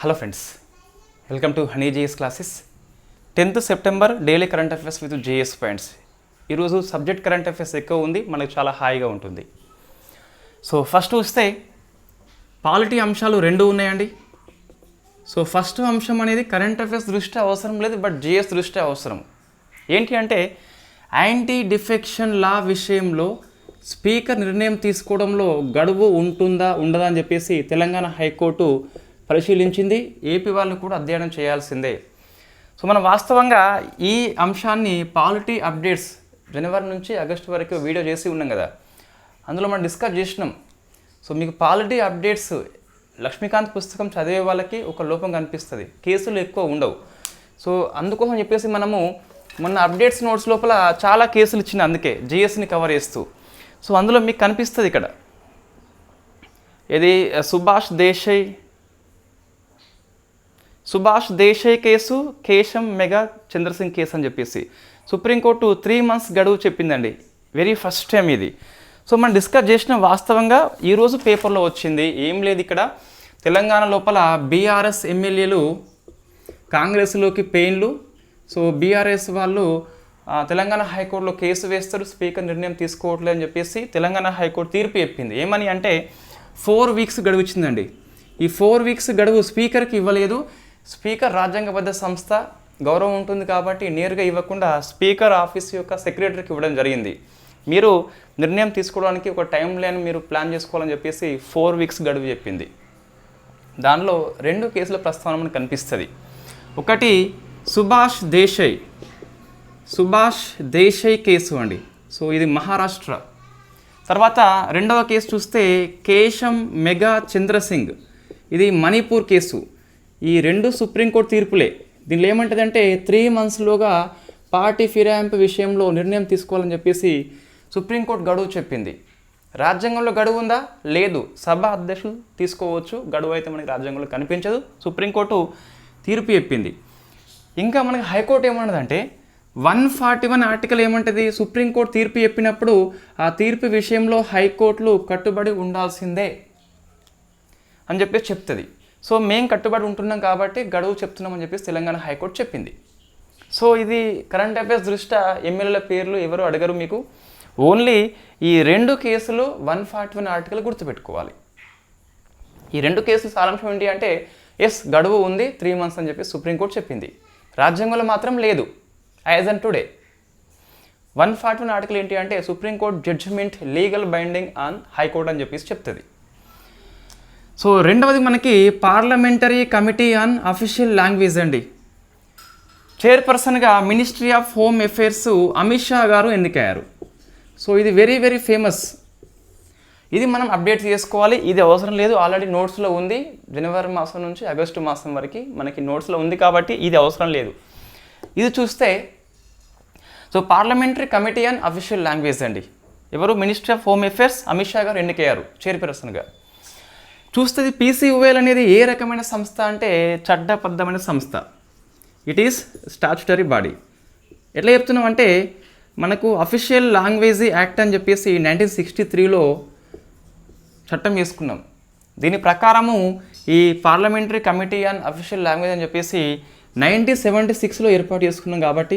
Hello friends welcome to Honey JS classes. Tenth September daily current affairs with JS points. ఈరోజు subject current affairs ఎక్కువ ఉంది మనకు చాలా హాయిగా ఉంటుంది. సో ఫస్ట్ చూస్తే పాలిటీ అంశాలు రెండు ఉన్నాయండి. సో ఫస్ట్ అంశం అనేది కరెంట్ అఫైర్స్ దృష్టి అవసరం లేదు బట్ జిఎస్ దృష్టి అవసరం. ఏంటి అంటే యాంటీ డిఫెక్షన్ లా విషయంలో స్పీకర్ నిర్ణయం తీసుకోవడంలో గడువు ఉంటుందా ఉండదా అని చెప్పేసి తెలంగాణ హైకోర్టు పరిశీలించింది. ఏపీ వాళ్ళు కూడా అధ్యయనం చేయాల్సిందే. సో మనం వాస్తవంగా ఈ అంశాన్ని పాలిటీ అప్డేట్స్ జనవరి నుంచి ఆగస్టు వరకు వీడియో చేసి ఉన్నాం కదా. అందులో మనం డిస్కస్ చేసినాం. సో మీకు పాలిటీ అప్డేట్స్ లక్ష్మీకాంత్ పుస్తకం చదివే వాళ్ళకి ఒక లోపం కనిపిస్తుంది. కేసులు ఎక్కువ ఉండవు. సో అందుకోసం చెప్పేసి మనము మొన్న అప్డేట్స్ నోట్స్ లోపల చాలా కేసులు ఇచ్చిన అందుకే జిఎస్ని కవర్ చేస్తూ. సో అందులో మీకు కనిపిస్తుంది ఇక్కడ. ఇది సుభాష్ దేశాయ్ సుభాష్ దేశాయ్ కేసు కేశం మెగా చంద్రసింగ్ కేసు అని చెప్పేసి. సుప్రీంకోర్టు త్రీ మంత్స్ గడువు చెప్పిందండి. వెరీ ఫస్ట్ టైం ఇది. సో మనం డిస్కస్ చేసిన వాస్తవంగా ఈరోజు పేపర్లో వచ్చింది. ఏం లేదు ఇక్కడ. తెలంగాణ లోపల బీఆర్ఎస్ ఎమ్మెల్యేలు కాంగ్రెస్లోకి పెయిన్లు. సో బీఆర్ఎస్ వాళ్ళు తెలంగాణ హైకోర్టులో కేసు వేస్తారు. స్పీకర్ నిర్ణయం తీసుకోవట్లేదు అని చెప్పేసి తెలంగాణ హైకోర్టు తీర్పు చెప్పింది. ఏమని అంటే ఫోర్ వీక్స్ గడువు ఇచ్చిందండి. ఈ ఫోర్ వీక్స్ గడువు స్పీకర్కి ఇవ్వలేదు. స్పీకర్ రాజ్యాంగబద్ధ సంస్థ గౌరవం ఉంటుంది కాబట్టి నేరుగా ఇవ్వకుండా స్పీకర్ ఆఫీస్ యొక్క సెక్రటరీకి ఇవ్వడం జరిగింది. మీరు నిర్ణయం తీసుకోవడానికి ఒక టైం లైన్ మీరు ప్లాన్ చేసుకోవాలని చెప్పేసి ఫోర్ వీక్స్ గడువు చెప్పింది. దానిలో రెండు కేసుల ప్రస్థానం కనిపిస్తుంది. ఒకటి సుభాష్ దేశాయ్. సుభాష్ దేశాయ్ కేసు అండి. సో ఇది మహారాష్ట్ర. తర్వాత రెండవ కేసు చూస్తే కేశం మెగా చంద్రసింగ్. ఇది మణిపూర్ కేసు. ఈ రెండు సుప్రీంకోర్టు తీర్పులే. దీనిలో ఏమంటుందంటే త్రీ మంత్స్లోగా పార్టీ ఫిరాయింపు విషయంలో నిర్ణయం తీసుకోవాలని చెప్పేసి సుప్రీంకోర్టు గడువు చెప్పింది. రాజ్యాంగంలో గడువు ఉందా? లేదు. సభ అధ్యక్షులు తీసుకోవచ్చు. గడువు అయితే మనకి రాజ్యాంగంలో కనిపించదు. సుప్రీంకోర్టు తీర్పు చెప్పింది. ఇంకా మనకి హైకోర్టు ఏమన్నదంటే వన్ ఫార్టీ వన్ ఆర్టికల్ ఏమంటది సుప్రీంకోర్టు తీర్పు చెప్పినప్పుడు ఆ తీర్పు విషయంలో హైకోర్టులు కట్టుబడి ఉండాల్సిందే అని చెప్పేసి చెప్తుంది. సో మేము కట్టుబడి ఉంటున్నాం కాబట్టి గడువు చెప్తున్నామని చెప్పేసి తెలంగాణ హైకోర్టు చెప్పింది. సో ఇది కరెంట్ అఫైర్స్ దృష్ట్యా ఎమ్మెల్యేల పేర్లు ఎవరు అడగరు మీకు. ఓన్లీ ఈ రెండు కేసులు వన్ ఫార్టీ వన్ ఆర్టికల్ గుర్తుపెట్టుకోవాలి. ఈ రెండు కేసులు సారాంశం ఏంటి అంటే ఎస్ గడువు ఉంది త్రీ మంత్స్ అని చెప్పి సుప్రీంకోర్టు చెప్పింది. రాజ్యాంగంలో మాత్రం లేదు. As on today. One forty one article ఏంటి అంటే supreme court judgement legal binding on high court అని చెప్పేసి చెప్తుంది. సో రెండవది మనకి parliamentary committee on official language అండి. చైర్పర్సన్గా ministry of home affairs Amit Shah garu ఎన్నికయ్యారు. సో ఇది వెరీ వెరీ ఫేమస్. ఇది మనం అప్డేట్ చేసుకోవాలి. ఇది అవసరం లేదు. ఆల్రెడీ నోట్స్లో ఉంది. జనవరి మాసం నుంచి ఆగస్టు మాసం వరకు మనకి నోట్స్లో ఉంది కాబట్టి ఇది అవసరం లేదు. ఇది చూస్తే so parliamentary committee and official language అండి. ఎవరు? Ministry of home affairs Amit Shah garu ఎన్నికయ్యారు. చైర్పర్సన్గా. చూస్తే పీసీఓఎల్ అనేది ఏ రకమైన సంస్థ అంటే చట్టబద్ధమైన సంస్థ. ఇట్ ఈస్ స్టాచ్యుటరీ బాడీ ఎట్లా చెప్తున్నాం అంటే మనకు అఫీషియల్ లాంగ్వేజ్ యాక్ట్ అని చెప్పేసి నైన్టీన్ సిక్స్టీ త్రీలో చట్టం వేసుకున్నాం. దీని ప్రకారము ఈ parliamentary committee and official language అని చెప్పేసి నైన్టీన్ సెవెంటీ సిక్స్లో ఏర్పాటు చేసుకున్నాం కాబట్టి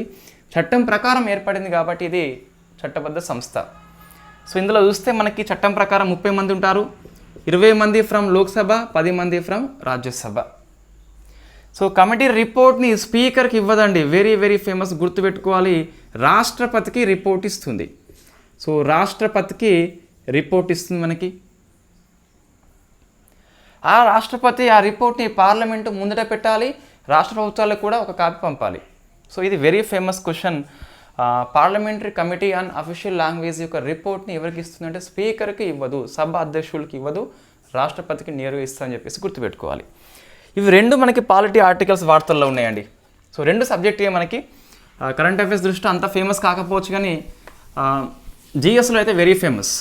చట్టం ప్రకారం ఏర్పడింది కాబట్టి ఇది చట్టబద్ధ సంస్థ. సో ఇందులో చూస్తే మనకి చట్టం ప్రకారం ముప్పై మంది ఉంటారు. ఇరవై మంది ఫ్రమ్ లోక్సభ పది మంది ఫ్రమ్ రాజ్యసభ సో కమిటీ రిపోర్ట్ని స్పీకర్కి ఇవ్వదండి. వెరీ వెరీ ఫేమస్ గుర్తుపెట్టుకోవాలి. రాష్ట్రపతికి రిపోర్ట్ ఇస్తుంది. సో రాష్ట్రపతికి రిపోర్ట్ ఇస్తుంది మనకి. ఆ రాష్ట్రపతి ఆ రిపోర్ట్ని పార్లమెంటు ముందట పెట్టాలి. రాష్ట్ర ప్రభుత్వాలకు కూడా ఒక కాపీ పంపాలి. సో ఇది very famous question parliamentary committee on official language యొక్క రిపోర్ట్ని ఎవరికి ఇస్తుందంటే స్పీకర్కి ఇవ్వదు సభ అధ్యక్షులకి ఇవ్వదు రాష్ట్రపతికి నేరుగా ఇస్తుందని చెప్పేసి గుర్తుపెట్టుకోవాలి. ఇవి రెండు మనకి పాలిటీ ఆర్టికల్స్ వార్తల్లో ఉన్నాయండి. సో రెండు సబ్జెక్టే మనకి కరెంట్ అఫైర్స్ దృష్ట్యా అంత ఫేమస్ కాకపోవచ్చు కానీ జిఎస్లో అయితే వెరీ ఫేమస్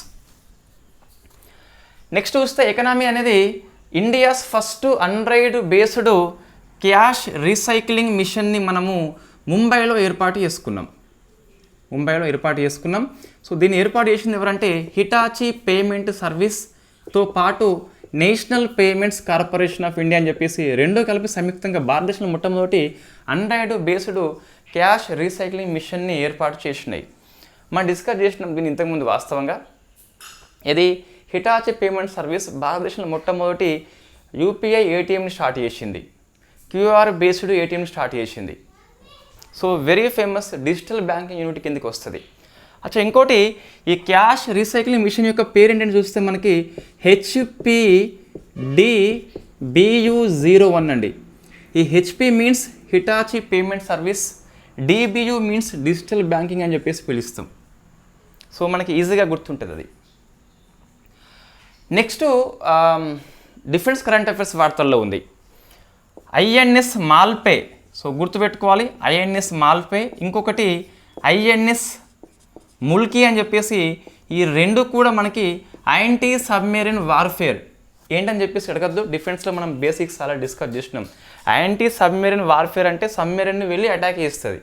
నెక్స్ట్ చూస్తే ఎకనామీ అనేది ఇండియాస్ ఫస్ట్ అన్రైడ్ బేస్డ్ క్యాష్ రీసైక్లింగ్ మిషన్ని మనము ముంబైలో ఏర్పాటు చేసుకున్నాం. ముంబైలో ఏర్పాటు చేసుకున్నాం. సో దీన్ని ఏర్పాటు చేసింది ఎవరంటే హిటాచి పేమెంట్ సర్వీస్తో పాటు National Payments Corporation of India అని చెప్పేసి రెండు కలిపి సంయుక్తంగా భారతదేశంలో మొట్టమొదటి అండ్రాయిడ్ బేస్డ్ క్యాష్ రీసైక్లింగ్ మిషన్ని ఏర్పాటు చేసినాయి. మనం డిస్కస్ చేసినాం దీన్ని ఇంతకుముందు వాస్తవంగా. ఇది హిటాచి పేమెంట్ సర్వీస్ భారతదేశంలో మొట్టమొదటి యూపీఐ ఏటీఎంని స్టార్ట్ చేసింది. క్యూఆర్ బేస్డ్ ఏటీఎంని స్టార్ట్ చేసింది. So very famous digital banking unit కిందకి వస్తుంది. అచ్చా ఇంకోటి ఈ క్యాష్ రీసైక్లింగ్ మిషన్ యొక్క పేరు ఏంటని చూస్తే మనకి HP D BU zero one అండి. ఈ HP means Hitachi payment service DBU means digital banking అని చెప్పేసి పిలుస్తాం. సో మనకి ఈజీగా గుర్తుంటుంది అది. నెక్స్ట్ డిఫెన్స్ కరెంట్ అఫైర్స్ వార్తల్లో ఉంది. ఐఎన్ఎస్ మాల్పే సో గుర్తుపెట్టుకోవాలి ఐఎన్ఎస్ మాల్పే. ఇంకొకటి ఐఎన్ఎస్ ముల్కీ అని చెప్పేసి ఈ రెండు కూడా మనకి యాంటీ సబ్మెరీన్ వార్ఫేర్ ఏంటని చెప్పేసి అడగద్దు. డిఫెన్స్లో మనం బేసిక్స్ అలా డిస్కస్ చేసినాం. యాంటీ సబ్మెరీన్ వార్ఫేర్ అంటే సబ్మెరీన్ వెళ్ళి అటాక్ చేస్తుంది.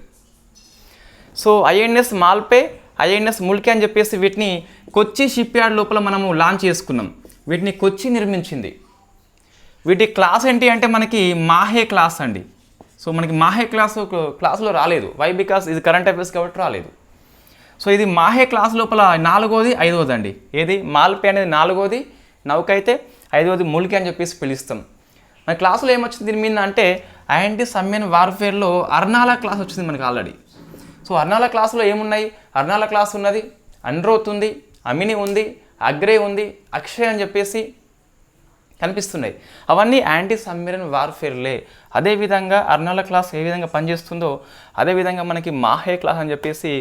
So INS Malpe INS Mulki అని చెప్పేసి వీటిని కొచ్చి షిప్ యార్డ్ లోపల మనము లాంచ్ చేసుకున్నాం. వీటిని కొచ్చి నిర్మించింది. వీటి క్లాస్ ఏంటి అంటే మనకి మాహే క్లాస్ అండి. సో మనకి మాహే క్లాస్ క్లాస్లో రాలేదు. వై బికాస్ ఇది కరెంట్ అఫైర్స్ కాబట్టి రాలేదు. సో ఇది మాహే క్లాస్ లోపల నాలుగోది ఐదవది అండి ఏది? మాల్పే అనేది నాలుగోది నౌక అయితే ఐదవది ముల్కి అని చెప్పేసి పిలుస్తాం. మన క్లాసులో ఏమొచ్చింది దీని మీద అంటే యాంటీ సమ్మెన్ వార్ఫేర్లో అర్నాల క్లాస్ వచ్చింది మనకి ఆల్రెడీ. సో అర్నాల క్లాసులో ఏమున్నాయి? అర్నాల క్లాస్ ఉన్నది అన్రోత్ ఉంది అమిని ఉంది అగ్రే ఉంది అక్షయ్ అని చెప్పేసి కనిపిస్తున్నాయి. అవన్నీ యాంటీ సమ్మెరన్ వార్ఫేర్లే. అదేవిధంగా అర్నాల క్లాస్ ఏ విధంగా పనిచేస్తుందో అదేవిధంగా మనకి మాహే క్లాస్ అని చెప్పేసి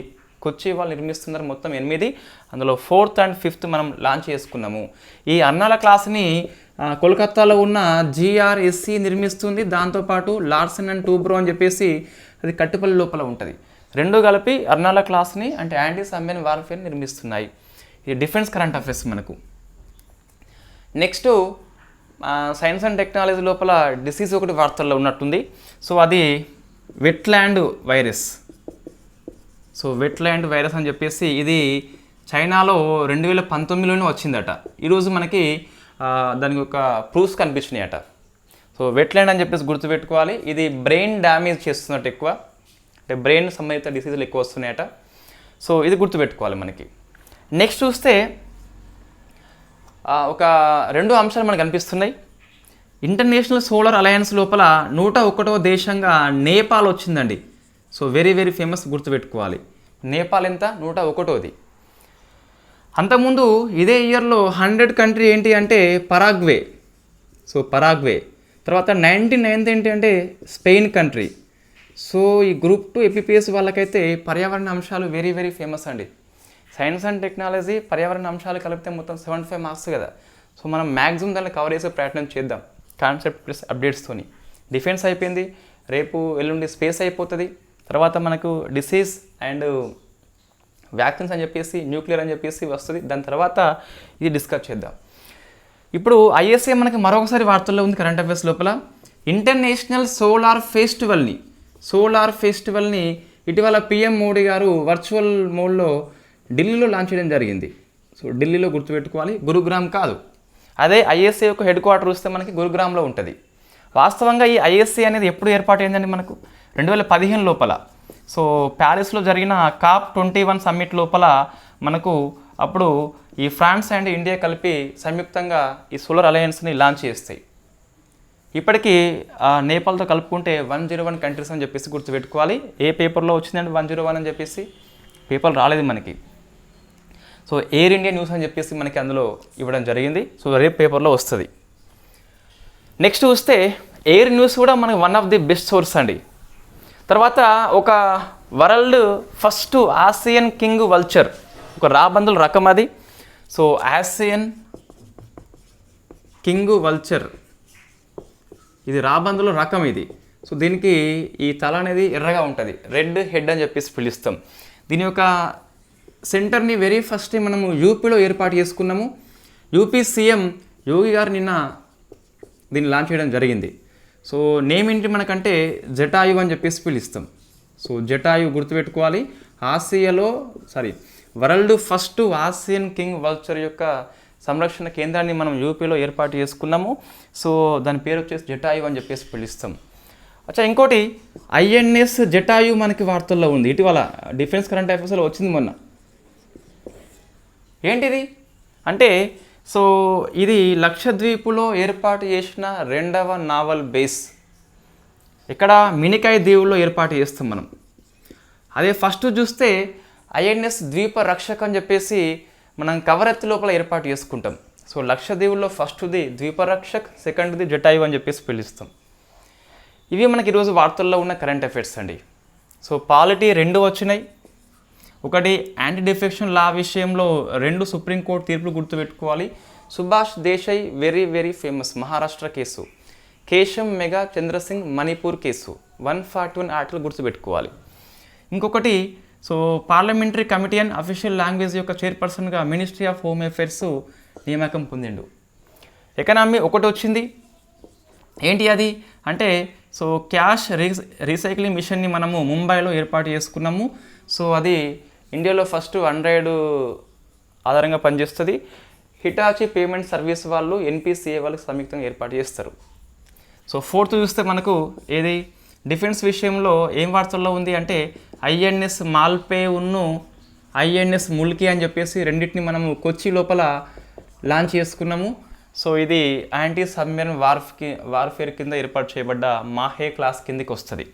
కొచ్చి వాళ్ళు నిర్మిస్తున్నారు మొత్తం ఎనిమిది. అందులో ఫోర్త్ అండ్ ఫిఫ్త్ మనం లాంచ్ చేసుకున్నాము. ఈ అన్నాల క్లాస్ని కోల్కత్తాలో ఉన్న జిఆర్ఎస్సి నిర్మిస్తుంది. దాంతోపాటు లార్సన్ అండ్ టూబ్రో అని చెప్పేసి అది కట్టుపల్లి లోపల ఉంటుంది. రెండు కలిపి అర్నాల క్లాస్ని అంటే యాంటీ సమ్మెన్ వార్ఫేర్ నిర్మిస్తున్నాయి. ఇది డిఫెన్స్ కరెంట్ అఫైర్స్ మనకు. నెక్స్ట్ సైన్స్ అండ్ టెక్నాలజీ లోపల డిసీజ్ ఒకటి వార్తల్లో ఉన్నట్టుంది. సో అది wetland virus so wetland virus అని చెప్పేసి ఇది చైనాలో రెండు వేల పంతొమ్మిదిలోనే వచ్చిందట. ఈరోజు మనకి దానికి ఒక ప్రూఫ్స్ కనిపించినాయట. సో వెట్లాండ్ అని చెప్పేసి గుర్తుపెట్టుకోవాలి. ఇది బ్రెయిన్ డ్యామేజ్ చేస్తున్నట్టు ఎక్కువ. అంటే బ్రెయిన్ సంబంధిత డిసీజులు ఎక్కువ వస్తున్నాయట. సో ఇది గుర్తుపెట్టుకోవాలి మనకి. నెక్స్ట్ చూస్తే ఒక రెండు అంశాలు మనకు కనిపిస్తున్నాయి ఇంటర్నేషనల్ సోలార్ అలయన్స్ లోపల నూట ఒకటో దేశంగా నేపాల్ వచ్చిందండి. సో వెరీ వెరీ ఫేమస్ గుర్తుపెట్టుకోవాలి. నేపాల్ ఎంత? నూట ఒకటోది. అంతకుముందు ఇదే ఇయర్లో హండ్రెడ్ కంట్రీ ఏంటి అంటే పరాగ్వే. So Paraguay. తర్వాత నైంటీ నైన్త్ ఏంటి అంటే స్పెయిన్ కంట్రీ సో ఈ గ్రూప్ టూ ఎపిపిఎస్ వాళ్ళకైతే పర్యావరణ అంశాలు వెరీ వెరీ ఫేమస్ అండి. సైన్స్ అండ్ టెక్నాలజీ పర్యావరణ అంశాలు కలిపితే మొత్తం సెవెంటీ ఫైవ్ మార్క్స్ కదా. సో మనం మ్యాక్సిమం దాన్ని కవర్ చేసే ప్రయత్నం చేద్దాం. కాన్సెప్ట్ ప్లస్ అప్డేట్స్తోని డిఫెన్స్ అయిపోయింది. రేపు ఎల్లుండి స్పేస్ అయిపోతుంది. తర్వాత మనకు డిసీజ్ అండ్ వ్యాక్సిన్స్ అని చెప్పేసి న్యూక్లియర్ అని చెప్పేసి వస్తుంది. దాని తర్వాత ఇది డిస్కస్ చేద్దాం. ఇప్పుడు ఐఎస్ఏ మనకి మరొకసారి వార్తల్లో ఉంది కరెంట్ అఫైర్స్ లోపల. ఇంటర్నేషనల్ సోలార్ ఫెస్టివల్ని సోలార్ ఫెస్టివల్ని ఇటీవల పిఎం మోడీ గారు వర్చువల్ మోడ్లో ఢిల్లీలో లాంచ్ చేయడం జరిగింది. సో ఢిల్లీలో గుర్తుపెట్టుకోవాలి గురుగ్రామ్ కాదు. అదే ఐఎస్ఏ యొక్క హెడ్ క్వార్టర్ వస్తే మనకి గురుగ్రామ్లో ఉంటుంది. వాస్తవంగా ఈ ఐఎస్సీ అనేది ఎప్పుడు ఏర్పాటు అయిందండి మనకు? రెండు వేల పదిహేను లోపల. సో ప్యారిస్లో జరిగిన కాప్ ట్వంటీ వన్ సమ్మిట్ లోపల మనకు అప్పుడు ఈ ఫ్రాన్స్ అండ్ ఇండియా కలిపి సంయుక్తంగా ఈ సోలర్ అలయన్స్ని లాంచ్ చేస్తాయి. ఇప్పటికీ నేపాల్తో కలుపుకుంటే వన్ జీరో వన్ కంట్రీస్ అని చెప్పేసి గుర్తుపెట్టుకోవాలి. ఏ పేపర్లో వచ్చిందండి వన్ జీరో వన్ అని చెప్పేసి? పేపర్ రాలేదు మనకి. సో ఎయిర్ ఇండియా న్యూస్ అని చెప్పేసి మనకి అందులో ఇవ్వడం జరిగింది. సో రేపు పేపర్లో వస్తుంది. నెక్స్ట్ చూస్తే ఎయిర్ న్యూస్ కూడా మనకి one of the best source అండి. తర్వాత ఒక world first Asian king vulture ఒక రాబందుల రకం అది. సో ఆసియన్ కింగ్ వల్చర్ ఇది రాబందుల రకం ఇది. సో దీనికి ఈ తల అనేది ఎర్రగా ఉంటుంది. రెడ్ హెడ్ అని చెప్పేసి పిలుస్తాం. దీని యొక్క సెంటర్ని వెరీ ఫస్ట్ మనము యూపీలో ఏర్పాటు చేసుకున్నాము. యూపీ సీఎం యోగి గారు నిన్న దీన్ని లాంచ్ చేయడం జరిగింది. సో నేమ్ ఏంటి మనకంటే జటాయు అని చెప్పేసి పిలుస్తాం. సో జటాయు గుర్తుపెట్టుకోవాలి. ఆసియాలో sorry world first Asian king vulture యొక్క సంరక్షణ కేంద్రాన్ని మనం యూపీలో ఏర్పాటు చేసుకున్నాము. సో దాని పేరు వచ్చేసి జటాయు అని చెప్పేసి పిలుస్తాం. అచ్చా ఇంకోటి ఐఎన్ఎస్ జటాయు మనకి వార్తల్లో ఉంది. ఇటీవల డిఫెన్స్ కరెంట్ అఫేర్స్లో వచ్చింది మొన్న. ఏంటిది? అంటే సో ఇది లక్షద్వీపులో ఏర్పాటు చేసిన రెండవ నావల్ బేస్. ఇక్కడ మినికాయ దీవుల్లో ఏర్పాటు చేస్తాం మనం. అదే ఫస్ట్ చూస్తే ఐఎన్ఎస్ ద్వీప రక్షక అని చెప్పేసి మనం కవరెత్తి లోపల ఏర్పాటు చేసుకుంటాం. సో లక్షద్వీపుల్లో ఫస్ట్ది ద్వీపరక్షక్ సెకండ్ది జటాయు అని చెప్పేసి పిలుస్తాం. ఇవి మనకి ఈరోజు వార్తల్లో ఉన్న కరెంట్ అఫైర్స్ అండి. సో పాలిటీ రెండు వచ్చినాయి. ఒకటి యాంటీ డిఫెక్షన్ లా విషయంలో రెండు సుప్రీంకోర్టు తీర్పులు గుర్తుపెట్టుకోవాలి. Subhash Desai very very famous Maharashtra case. Keisham Megha Chandrasingh Manipur case. One forty one article గుర్తుపెట్టుకోవాలి. ఇంకొకటి so parliamentary committee and official language యొక్క చైర్పర్సన్గా మినిస్ట్రీ ఆఫ్ హోమ్ అఫేర్స్ నియామకం పొందిండు. ఎకనామీ ఒకటి వచ్చింది. ఏంటి అది? అంటే సో క్యాష్ రీ రీసైక్లింగ్ మిషన్ని మనము ముంబైలో ఏర్పాటు చేసుకున్నాము. సో అది ఇండియాలో ఫస్ట్ ఆండ్రాయిడ్ ఆధారంగా పనిచేస్తుంది. హిటాచి పేమెంట్ సర్వీస్ వాళ్ళు ఎన్పిసిఏ వాళ్ళు సంయుక్తంగా ఏర్పాటు చేస్తారు. సో ఫోర్త్ చూస్తే మనకు ఏది? డిఫెన్స్ విషయంలో ఏం వార్తల్లో ఉంది అంటే ఐఎన్ఎస్ మాల్పే ఉన్ను ఐఎన్ఎస్ ముల్కి అని చెప్పేసి రెండింటిని మనము కొచ్చి లోపల లాంచ్ చేసుకున్నాము. సో ఇది యాంటీ సబ్మెరీన్ వార్ఫ్ వార్ఫేర్ కింద ఏర్పాటు చేయబడ్డ మాహే క్లాస్ కిందకి వస్తుంది.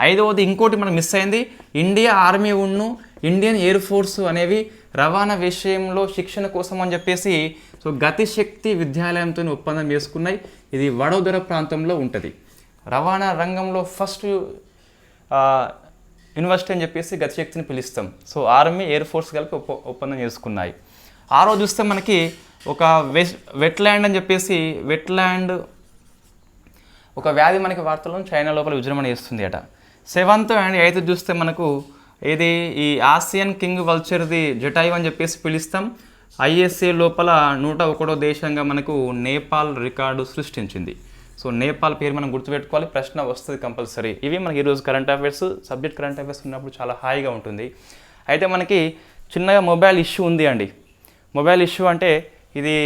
ఐదవది ఇంకోటి మనకు మిస్ అయింది. ఇండియా ఆర్మీ ఉన్ను ఇండియన్ ఎయిర్ ఫోర్స్ అనేవి రవాణా విషయంలో శిక్షణ కోసం అని చెప్పేసి సో గతిశక్తి విద్యాలయంతో ఒప్పందం చేసుకున్నాయి. ఇది వడోదర ప్రాంతంలో ఉంటుంది. రవాణా రంగంలో ఫస్ట్ యూనివర్సిటీ అని చెప్పేసి గతిశక్తిని పిలుస్తాం. సో ఆర్మీ ఎయిర్ ఫోర్స్ కలిపి ఒప్ప ఒప్పందం చేసుకున్నాయి. ఆ రోజు చూస్తే మనకి ఒక వెస్ట్ వెట్లాండ్ అని చెప్పేసి వెట్లాండ్ ఒక వ్యాధి మనకి వార్తలను చైనా లోపల విజృంభణ చేస్తుంది అట సెవెంత్ అండ్ ఎయిత్ చూస్తే మనకు ఇది ఈ ఆసియన్ కింగ్ వల్చర్ది జటాయు అని చెప్పేసి పిలుస్తాం. ఐఎస్ఏ లోపల నూట ఒకటో దేశంగా మనకు నేపాల్ రికార్డు సృష్టించింది. సో నేపాల్ పేరు మనం గుర్తుపెట్టుకోవాలి. ప్రశ్న వస్తుంది కంపల్సరీ. ఇవి మనకి ఈరోజు current affairs subject current affairs ఉన్నప్పుడు చాలా హాయిగా ఉంటుంది. అయితే మనకి చిన్నగా మొబైల్ ఇష్యూ ఉంది అండి. మొబైల్ ఇష్యూ అంటే ఇది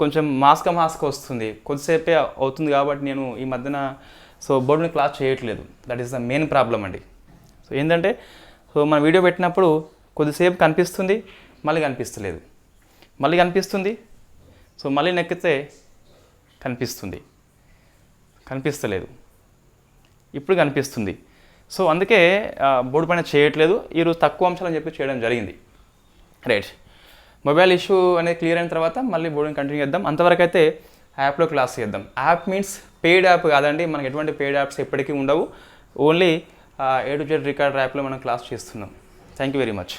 కొంచెం మాస్క మాస్క్ వస్తుంది. కొద్దిసేపే అవుతుంది కాబట్టి నేను ఈ మధ్యన సో బోర్డుని క్లాస్ చేయట్లేదు. That is the main problem అండి. సో ఏంటంటే సో మన వీడియో పెట్టినప్పుడు కొద్దిసేపు కనిపిస్తుంది మళ్ళీ కనిపిస్తలేదు. మళ్ళీ కనిపిస్తుంది సో మళ్ళీ నెక్కితే కనిపిస్తుంది. కనిపిస్తలేదు. ఇప్పుడు కనిపిస్తుంది. సో అందుకే బోర్డు పైన చేయట్లేదు. ఈరోజు తక్కువ అంశాలు అని చెప్పి చేయడం జరిగింది. రైట్ మొబైల్ ఇష్యూ అనేది క్లియర్ అయిన తర్వాత మళ్ళీ బోర్డుని కంటిన్యూ చేద్దాం. అంతవరకు అయితే యాప్లో క్లాస్ చేద్దాం. యాప్ మీన్స్ పెయిడ్ యాప్ కాదండి. మనకి ఎటువంటి పెయిడ్ యాప్స్ ఎప్పటికీ ఉండవు. Only A to Z record యాప్లో మనం క్లాస్ చేస్తున్నాం. Thank you very much